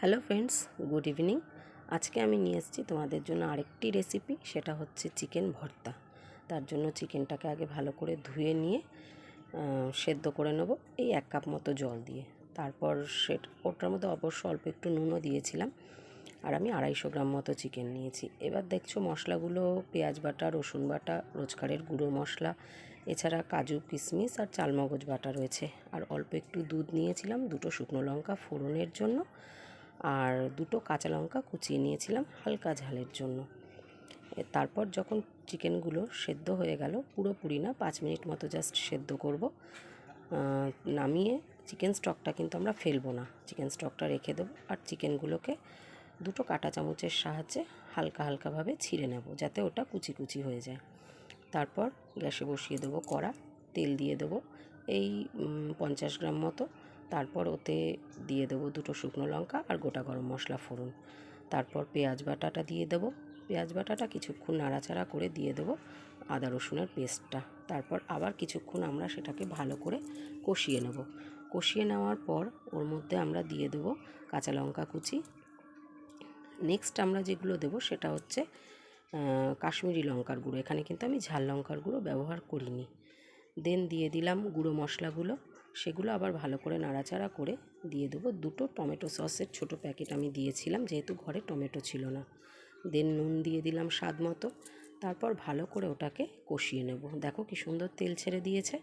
Hello friends, good evening. আজকে আমি নিয়ে এসেছি তোমাদের জন্য আরেকটি রেসিপি, সেটা হচ্ছে চিকেন ভর্তা। তার জন্য চিকেনটাকে আগে ভালো করে ধুয়ে নিয়ে সেদ্ধ করে নেব এই এক কাপ মতো জল দিয়ে। তারপর সেট, ওটার মধ্যে অবশ্য অল্প একটু নুনও দিয়েছিলাম, আর আমি আড়াইশো গ্রাম মতো চিকেন নিয়েছি। এবার দেখছ মশলাগুলো, পেঁয়াজ বাটা, রসুন বাটা, রোজকারের গুঁড়ো মশলা, এছাড়া কাজু, কিশমিশ আর চালমগজ বাটা রয়েছে। আর অল্প একটু দুধ নিয়েছিলাম, দুটো শুকনো লঙ্কা ফোড়নের জন্য। আর দুটো কাঁচা লঙ্কা কুচিয়ে নিয়েছিলাম হালকা ঝালের জন্য। তারপর যখন চিকেনগুলো সেদ্ধ হয়ে গেল, পুরোপুরি না, পাঁচ মিনিট মতো জাস্ট সেদ্ধ করব। নামিয়ে চিকেন স্টকটা কিন্তু আমরা ফেলব না। চিকেন স্টকটা রেখে দেবো আর চিকেনগুলোকে দুটো কাঁটা চামচের সাহায্যে হালকা হালকাভাবে ছিঁড়ে নেব যাতে ওটা কুচি কুচি হয়ে যায়। তারপর গ্যাসে বসিয়ে দেবো কড়া, তেল দিয়ে দেবো। এই পঞ্চাশ গ্রাম মতো তারপর ওতে দিয়ে দেবো দুটো শুকনো লঙ্কা আর গোটা গরম মশলা ফোড়ন। তারপর পেঁয়াজ বাটাটা দিয়ে দেবো। পেঁয়াজ বাটাটা কিছুক্ষণ নাড়াচাড়া করে দিয়ে দেবো আদা রসুনের পেস্টটা। তারপর আবার কিছুক্ষণ আমরা সেটাকে ভালো করে কষিয়ে নেব। কষিয়ে নেওয়ার পর ওর মধ্যে আমরা দিয়ে দেবো কাঁচা লঙ্কা কুচি। নেক্সট আমরা যেগুলো দেবো সেটা হচ্ছে কাশ্মীরি লঙ্কার গুঁড়ো। এখানে কিন্তু আমি ঝাল লঙ্কার গুঁড়ো ব্যবহার করিনি। দেন দিয়ে দিলাম গুঁড়ো মশলাগুলো। সেগুলো আবার ভালো করে নাড়াচাড়া করে দিয়ে দেবো। দুটো টমেটো সসের ছোটো প্যাকেট আমি দিয়েছিলাম, যেহেতু ঘরে টমেটো ছিল না। দেন নুন দিয়ে দিলাম স্বাদ মতো। তারপর ভালো করে ওটাকে কষিয়ে নেব। দেখো কি সুন্দর তেল ছেড়ে দিয়েছে।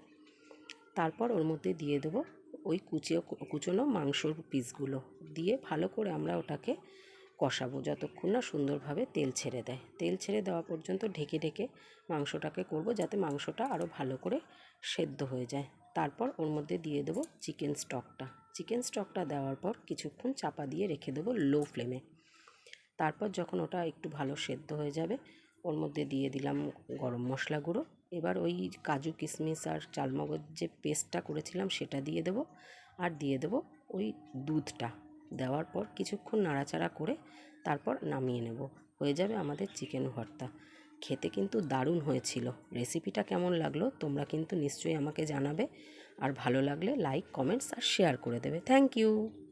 তারপর ওর মধ্যে দিয়ে দেবো ওই কুচিয়ে কুচোনো মাংসর পিসগুলো দিয়ে ভালো করে আমরা ওটাকে কষাবো যতক্ষণ না সুন্দরভাবে তেল ছেড়ে দেয়। তেল ছেড়ে দেওয়া পর্যন্ত ঢেকে ঢেকে মাংসটাকে করব যাতে মাংসটা আরও ভালো করে সেদ্ধ হয়ে যায়। তারপর ওর মধ্যে দিয়ে দেবো চিকেন স্টকটা। চিকেন স্টকটা দেওয়ার পর কিছুক্ষণ চাপা দিয়ে রেখে দেবো লো ফ্লেমে। তারপর যখন ওটা একটু ভালো সেদ্ধ হয়ে যাবে, ওর মধ্যে দিয়ে দিলাম গরম মশলা গুঁড়ো। এবার ওই কাজু কিশমিশ আর চালমগজ যে পেস্টটা করেছিলাম সেটা দিয়ে দেবো। আর দিয়ে দেবো ওই দুধটা। দেওয়ার পর কিছুক্ষণ নাড়াচাড়া করে তারপর নামিয়ে নেব। হয়ে যাবে আমাদের চিকেন ভর্তা। খেতে কিন্তু দারুণ হয়েছিল। রেসিপিটা কেমন লাগল তোমরা কিন্তু নিশ্চয়ই আমাকে জানাবে। আর ভালো লাগলে লাইক, কমেন্টস আর শেয়ার করে দেবে। Thank you.